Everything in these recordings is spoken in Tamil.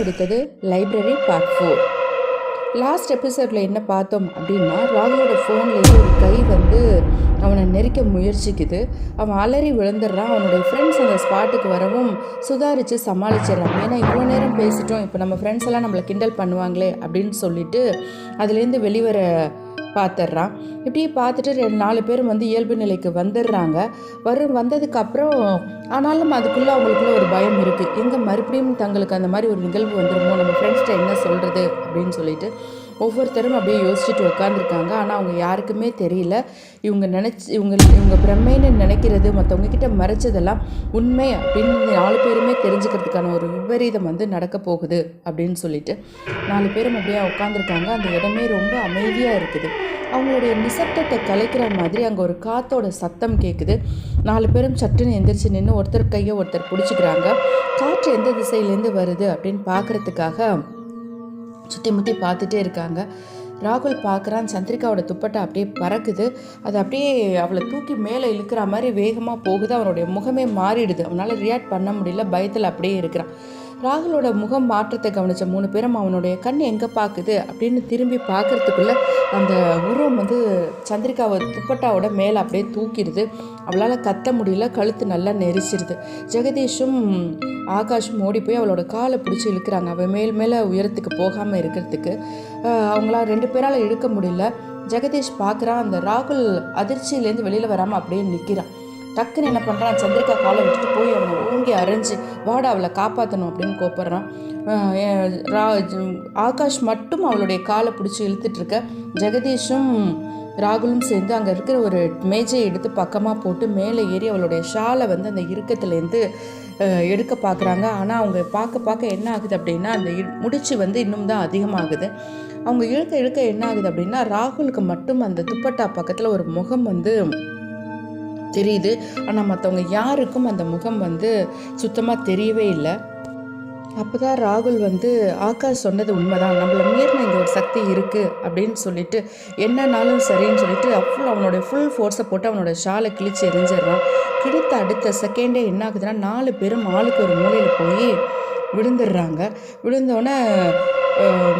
பிடித்தது லைப்ரரி பார்ட் ஃபோர் லாஸ்ட் எபிசோடில் என்ன பார்த்தோம் அப்படின்னா ராகுலோட ஃபோன்லேயே ஒரு கை வந்து அவனை நெரிக்க முயற்சிக்குது. அவன் அலறி விழுந்துடுறான். அவனுடைய ஃப்ரெண்ட்ஸ் அந்த ஸ்பாட்டுக்கு வரவும் சுதாரித்து சமாளிச்சிடுறான். ஏன்னா இவ்வளோ நேரம் பேசிட்டோம். இப்போ நம்ம ஃப்ரெண்ட்ஸ் எல்லாம் நம்மளை கிண்டல் பண்ணுவாங்களே அப்படின்னு சொல்லிட்டு அதுலேருந்து வெளிவர பார்த்துட்றான் இப்படி பார்த்துட்டு ரெண்டு நாலு பேரும் வந்து இயல்பு நிலைக்கு வந்துடுறாங்க. வரும் வந்ததுக்கப்புறம் ஆனாலும் அதுக்குள்ளே அவங்களுக்குள்ள ஒரு பயம் இருக்குது எங்கே மறுபடியும் தங்களுக்கு அந்த மாதிரி ஒரு நிகழ்வு வந்துடுமோ நம்ம ஃப்ரெண்ட்ஸ்கிட்ட என்ன சொல்கிறது அப்படின்னு சொல்லிட்டு ஒவ்வொருத்தரும் அப்படியே யோசிச்சுட்டு உட்காந்துருக்காங்க ஆனால் அவங்க யாருக்குமே தெரியல. இவங்க நினச்சி இவங்க இவங்க பிரம்மைன்னு நினைக்கிறது மற்றவங்க கிட்ட மறைச்சதெல்லாம் உண்மை அப்படின்னு நாலு பேருமே தெரிஞ்சுக்கிறதுக்கான ஒரு விபரீதம் வந்து நடக்க போகுது அப்படின்னு சொல்லிட்டு நாலு பேரும் அப்படியே உட்காந்துருக்காங்க அந்த இடமே ரொம்ப அமைதியாக இருக்குது. அவங்களுடைய நிசப்தத்தை கலைக்கிற மாதிரி அங்கே ஒரு காத்தோட சத்தம் கேட்குது நாலு பேரும் சட்டுன்னு எந்திரிச்சு நின்று ஒருத்தர் கையை ஒருத்தர் பிடிச்சிக்கிறாங்க. காற்று எந்த திசையிலேருந்து வருது அப்படின்னு பார்க்குறதுக்காக சுற்றி முற்றி பார்த்துட்டே இருக்காங்க. ராகுல் பார்க்குறான். சந்திரிகாவோட துப்பட்டை அப்படியே பறக்குது. அது அப்படியே அவளை தூக்கி மேலே இழுக்கிற மாதிரி வேகமாக போகுது. அவனுடைய முகமே மாறிடுது. அவனால் ரியாக்ட் பண்ண முடியல. பயத்தில் அப்படியே இருக்கிறான். ராகுலோட முகம் மாற்றத்தை கவனித்த மூணு பேரும் அவனுடைய கண் எங்கே பார்க்குது அப்படின்னு திரும்பி பார்க்குறதுக்குள்ளே அந்த உருவம் வந்து சந்திரிகாவை துப்பட்டாவோட மேலே அப்படியே தூக்கிடுது. அவளால் கத்த முடியல கழுத்து நல்லா நெரிச்சிருது. ஜெகதீஷும் ஆகாஷும் ஓடி போய் அவளோட காலை பிடிச்சி இழுக்கிறாங்க. அவள் மேல் மேலே உயரத்துக்கு போகாமல் இருக்கிறதுக்கு. அவங்களா ரெண்டு பேரால் இழுக்க முடியல. ஜெகதீஷ் பார்க்குறான் அந்த ராகுல் அதிர்ச்சியிலேருந்து வெளியில் வராமல் அப்படியே நிற்கிறான் டக்குன்னு என்ன பண்ணுறான் சந்திரிகா காலை விட்டுட்டு போய் அவனை ஓங்கி அரைஞ்சு வாடா அவளை காப்பாற்றணும் அப்படின்னு கூப்பிட்றான் ரா- ஆகாஷ் மட்டும் அவளுடைய காலை பிடிச்சி இழுத்துட்ருக்க. ஜெகதீஷும் ராகுலும் சேர்ந்து அங்கே இருக்கிற ஒரு மேஜையை எடுத்து பக்கமாக போட்டு மேலே ஏறி அவளுடைய ஷாலை வந்து அந்த இறுக்கத்துலேருந்து எடுக்க பார்க்குறாங்க ஆனால் அவங்க பார்க்க பார்க்க என்ன ஆகுது அப்படின்னா அந்த இ- முடிச்சு வந்து இன்னும் தான் அதிகமாகுது. அவங்க இழுக்க இழுக்க என்ன ஆகுது அப்படின்னா ராகுலுக்கு மட்டும் அந்த துப்பட்டா பக்கத்தில் ஒரு முகம் வந்து தெரியுது. ஆனால் மற்றவங்க யாருக்கும் அந்த முகம் வந்து சுத்தமாக தெரியவே இல்லை. அப்போ தான் ராகுல் வந்து ஆகாஷ் சொன்னது உண்மைதான். நம்மளை மீறின இந்த ஒரு சக்தி இருக்குது அப்படின்னு சொல்லிட்டு என்னன்னாலும் சரின்னு சொல்லிட்டு அப்போ அவனோட ஃபுல் ஃபோர்ஸை போட்டு அவனோட ஷாலை கிழிச்சு எரிஞ்சிடுறான். கிடைத்த அடுத்த செகண்டே என்ன ஆகுதுன்னா நாலு பேரும் ஆளுக்கு ஒரு மூலையில் போய் விழுந்துடுறாங்க. விழுந்தோடனே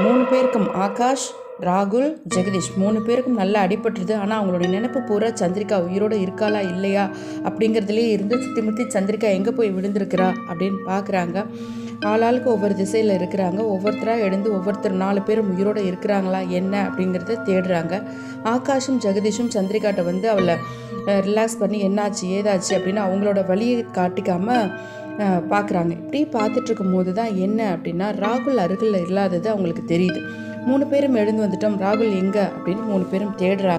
மூணு பேருக்கும் ஆகாஷ் ராகுல் ஜெகதீஷ் மூணு பேருக்கும் நல்லா அடிபட்டுருது. ஆனால் அவங்களுடைய நினைப்பு பூரா சந்திரிகா உயிரோட இருக்காளா இல்லையா? அப்படிங்கிறதுலேயே இருந்து சுத்திமுத்தி சந்திரிகா எங்கே போய் விழுந்திருக்கிறா அப்படின்னு பார்க்குறாங்க ஆளாளுக்கு ஒவ்வொரு திசையில் இருக்கிறாங்க. ஒவ்வொருத்தராக எழுந்து ஒவ்வொருத்தர் நாலு பேரும் உயிரோடு இருக்கிறாங்களா என்ன அப்படிங்கிறத தேடுறாங்க. ஆகாஷும் ஜெகதீஷும் சந்திரிகாட்ட வந்து அவளை ரிலாக்ஸ் பண்ணி என்னாச்சு ஏதாச்சு அப்படின்னு அவங்களோட வழியை காட்டிக்காமல் பார்க்குறாங்க இப்படி பார்த்துட்ருக்கும் போது தான் என்ன அப்படின்னா ராகுல் அருகில் இல்லாதது அவங்களுக்கு தெரியுது. மூணு பேரும் எழுந்து வந்துட்டோம். ராகுல் எங்கே? அப்படின்னு மூணு பேரும் தேடுறாங்க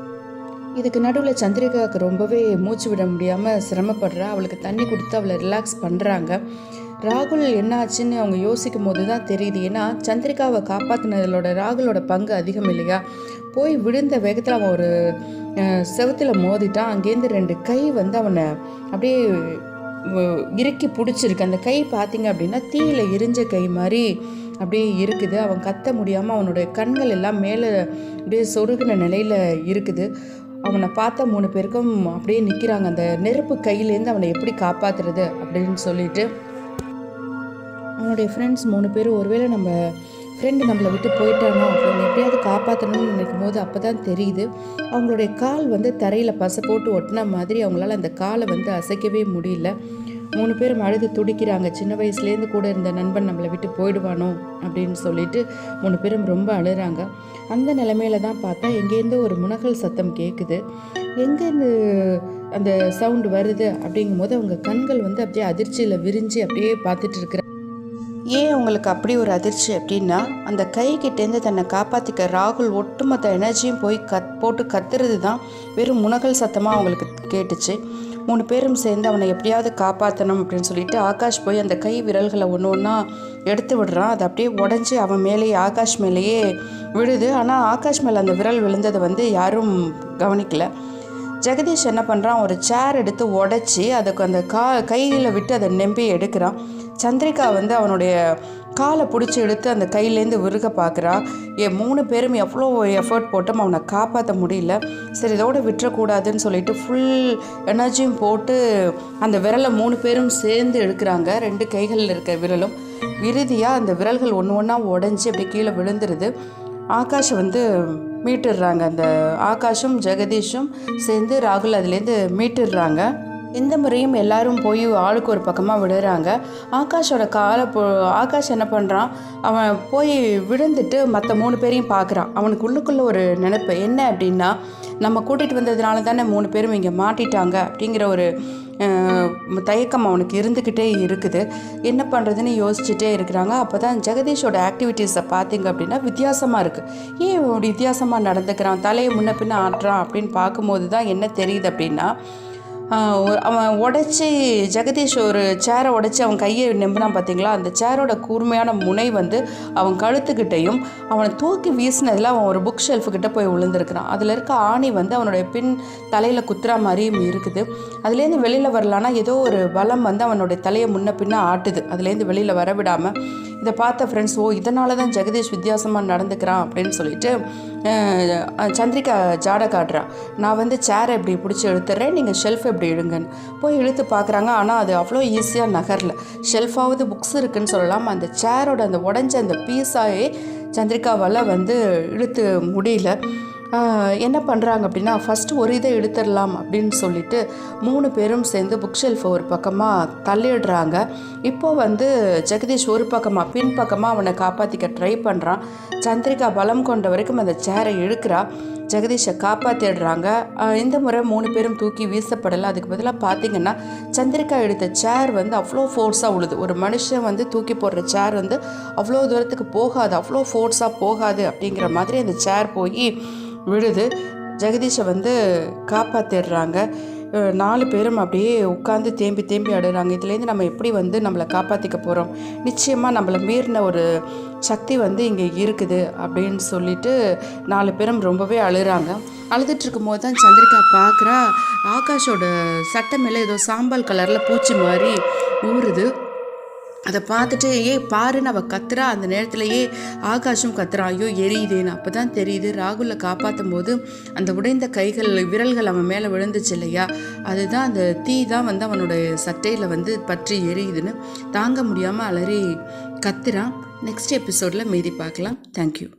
இதுக்கு நடுவில் சந்திரிகாவுக்கு ரொம்பவே மூச்சு விட முடியாமல் சிரமப்படுறா. அவளுக்கு தண்ணி கொடுத்து அவளை ரிலாக்ஸ் பண்ணுறாங்க ராகுல் என்னாச்சுன்னு அவங்க யோசிக்கும் போது தான் தெரியுது. ஏன்னா சந்திரிகாவை காப்பாற்றினதோட ராகுலோட பங்கு அதிகம் இல்லையா? போய் விழுந்த வேகத்தில் அவன் ஒரு செவத்தில் செவுத்துல மோதிட்டான். அங்கேருந்து ரெண்டு கை வந்து அவனை அப்படியே இறுக்கி பிடிச்சிருக்கு. அந்த கை பார்த்தீங்க அப்படின்னா தீயில் எரிஞ்ச கை மாதிரி அப்படியே இருக்குது. அவன் கத்த முடியாமல் அவனுடைய கண்கள் எல்லாம் மேலே அப்படியே சொருகின நிலையில் இருக்குது. அவனை பார்த்த மூணு பேருக்கும் அப்படியே நிற்கிறாங்க அந்த நெருப்பு கையிலேருந்து அவனை எப்படி காப்பாத்துறது அப்படின்னு சொல்லிட்டு. அவனுடைய ஃப்ரெண்ட்ஸ் மூணு பேரும் ஒருவேளை நம்ம ஃப்ரெண்டு நம்மளை விட்டு போயிட்டானோ? அப்படின்னு எப்படியாவது காப்பாற்றணும்னு நினைக்கும் போது அப்போ தான் தெரியுது. அவங்களுடைய கால் வந்து தரையில் பசை போட்டு ஒட்டின மாதிரி அவங்களால அந்த காலை வந்து அசைக்கவே முடியல. மூணு பேரும் அழுது துடிக்கிறாங்க. சின்ன வயசுலேருந்து கூட இருந்த நண்பன் நம்மளை விட்டு போயிடுவானோ அப்படின்னு சொல்லிட்டு மூணு பேரும் ரொம்ப அழுகிறாங்க அந்த நிலமையில தான் பார்த்தா எங்கேருந்து ஒரு முனகல் சத்தம் கேட்குது எங்கேருந்து அந்த சவுண்டு வருது அப்படிங்கும்போது அவங்க கண்கள் வந்து அப்படியே அதிர்ச்சியில் விரிஞ்சு அப்படியே பார்த்துட்டு இருக்கிற ஏன் உங்களுக்கு அப்படி ஒரு அதிர்ச்சி அப்படின்னா அந்த கைகிட்டேருந்து தன்னை காப்பாற்றிக்க ராகுல் ஒட்டுமொத்த எனர்ஜியும் போய் கத் போட்டு கத்துறது தான் வெறும் முனகல் சத்தமாக அவங்களுக்கு கேட்டுச்சு. மூணு பேரும் சேர்ந்து அவனை எப்படியாவது காப்பாற்றணும் அப்படின்னு சொல்லிட்டு ஆகாஷ் போய் அந்த கை விரல்களை ஒன்று ஒன்றா எடுத்து விடுறான். அது அப்படியே உடஞ்சி அவன் மேலேயே ஆகாஷ் மேலேயே விழுது. ஆனால் ஆகாஷ் மேலே அந்த விரல் விழுந்ததை வந்து யாரும் கவனிக்கலை. ஜெகதீஷ் என்ன பண்ணுறான் ஒரு சேர் எடுத்து உடச்சி அதுக்கு அந்த கா கையில் விட்டு அதை நெம்பி எடுக்கிறான். சந்திரிகா வந்து அவனுடைய காலை பிடிச்சி எடுத்து அந்த கையிலேருந்து விருக பார்க்குறா என் மூணு பேரும் எவ்வளோ எஃபர்ட் போட்டும் அவனை காப்பாற்ற முடியல. சரி இதோட விட்டுறக்கூடாதுன்னு சொல்லிட்டு ஃபுல் எனர்ஜியும் போட்டு அந்த விரலை மூணு பேரும் சேர்ந்து எடுக்கிறாங்க ரெண்டு கைகளில் இருக்க விரலும். இறுதியாக அந்த விரல்கள் ஒன்று ஒன்றா உடஞ்சி அப்படியே கீழே விழுந்துருது. ஆகாஷ் வந்து மீட்டுடுறாங்க. அந்த ஆகாஷும் ஜெகதீஷும் சேர்ந்து ராகுல் அதுலேருந்து மீட்டுடுறாங்க. இந்த முறையும் எல்லாரும் போய் ஆளுக்கு ஒரு பக்கமாக விடுறாங்க. ஆகாஷோட காலை போ ஆகாஷ் என்ன பண்ணுறான் அவன் போய் விழுந்துட்டு மற்ற மூணு பேரையும் பார்க்குறான் அவனுக்கு உள்ளுக்குள்ளே ஒரு நினைப்பு என்ன அப்படின்னா நம்ம கூட்டிகிட்டு வந்ததுனால தானே மூணு பேரும் இங்கே மாட்டிட்டாங்க அப்படிங்கிற ஒரு தயக்கம் அவனுக்கு இருந்துக்கிட்டே இருக்குது. என்ன பண்ணுறதுன்னு யோசிச்சுட்டே இருக்கிறாங்க. அப்போ தான் ஜெகதீஷோட ஆக்டிவிட்டீஸை பார்த்தீங்க அப்படின்னா வித்தியாசமாக இருக்குது ஏன் வித்தியாசமாக நடந்துக்கிறான்? தலையை முன்ன பின்ன ஆட்டுறான் அப்படின்னு பார்க்கும்போது தான் என்ன தெரியுது அப்படின்னா அவன் உடச்சி ஜெகதீஷ் ஒரு சேரை உடச்சி அவன் கையை நிம்புனான் பார்த்தீங்களா அந்த சேரோட கூர்மையான முனை வந்து அவன் கழுத்துக்கிட்டையும் அவனை தூக்கி வீசினதில் அவன் ஒரு புக் ஷெல்ஃபுக்கிட்ட போய் விழுந்திருக்கிறான். அதில் இருக்க ஆணி வந்து அவனுடைய பின் தலையில் குத்துற மாதிரியும் இருக்குது. அதுலேருந்து வெளியில் வரலான்னா ஏதோ ஒரு பலம் வந்து அவனுடைய தலையை முன்ன பின்ன ஆட்டுது. அதுலேருந்து வெளியில் வர விடாமல் இதை பார்த்த ஃப்ரெண்ட்ஸ் ஓ இதனால தான் ஜெகதீஷ் வித்தியாசமாக நடந்துக்கிறான் அப்படின்னு சொல்லிட்டு சந்திரிகா ஜாட காட்டுறான் நான் வந்து சேரை இப்படி பிடிச்சி இழுத்துறேன் நீங்கள் ஷெல்ஃப் எப்படி எழுங்கன்னு போய் இழுத்து பார்க்குறாங்க. ஆனால் அது அவ்வளோ ஈஸியாக நகரல. ஷெல்ஃபாவது புக்ஸ் இருக்குன்னு சொல்லலாம். அந்த சேரோட அந்த உடஞ்ச அந்த பீஸாயே சந்திரிகாவால் வந்து இழுத்து முடியல. என்ன பண்ணுறாங்க அப்படின்னா ஃபஸ்ட்டு ஒரு இதை எடுத்துடலாம் அப்படின்னு சொல்லிட்டு மூணு பேரும் சேர்ந்து புக் ஷெல்ஃபை ஒரு பக்கமாக தள்ளிடுறாங்க. இப்போ வந்து ஜெகதீஷ் ஒரு பக்கமாக பின்பக்கமாக அவனை காப்பாற்றிக்க ட்ரை பண்ணுறான் சந்திரிகா பலம் கொண்ட வரைக்கும் அந்த சேரை இழுக்கிறா. ஜெகதீஷை காப்பாற்றிடுறாங்க இந்த முறை மூணு பேரும் தூக்கி வீசப்படலை. அதுக்கு பதிலாக பார்த்தீங்கன்னா சந்திரிகா எடுத்த சேர் வந்து அவ்வளோ ஃபோர்ஸாக உழுது. ஒரு மனுஷன் வந்து தூக்கி போடுற சேர் வந்து அவ்வளோ தூரத்துக்கு போகாது அவ்வளோ ஃபோர்ஸாக போகாது அப்படிங்கிற மாதிரி அந்த சேர் போய் விழுது. ஜெகதீஷை வந்து காப்பாற்றிடுறாங்க நாலு பேரும் அப்படியே உட்காந்து தேம்பி தேம்பி அடுறாங்க இதுலேருந்து நம்ம எப்படி வந்து நம்மளை காப்பாற்றிக்க போகிறோம் நிச்சயமாக நம்மளை மீறின ஒரு சக்தி வந்து இங்கே இருக்குது அப்படின்னு சொல்லிட்டு நாலு பேரும் ரொம்பவே அழுகிறாங்க அழுதுட்டு இருக்கும்போது தான் சந்திரிகா பார்க்குறா. ஆகாஷோட சட்டை மேலே ஏதோ சாம்பல் கலரில் பூச்சி மாதிரி ஊறுது. அதை பார்த்துட்டு ஏ பாருன்னு அவள் கத்துறா அந்த நேரத்திலேயே ஆகாஷும் கத்துறா. ஐயோ எரியுதேன்னு. அப்போ தான் தெரியுது ராகுலை காப்பாற்றும் போது அந்த உடைந்த கைகள் விரல்கள் அவன் மேலே விழுந்துச்சு இல்லையா? அதுதான் அந்த தீ தான் வந்து அவனுடைய சட்டையில் வந்து பற்றி எரியுதுன்னு தாங்க முடியாமல் அலறி கத்துறான். நெக்ஸ்ட் எபிசோடில் மீதி பார்க்கலாம். தேங்க்யூ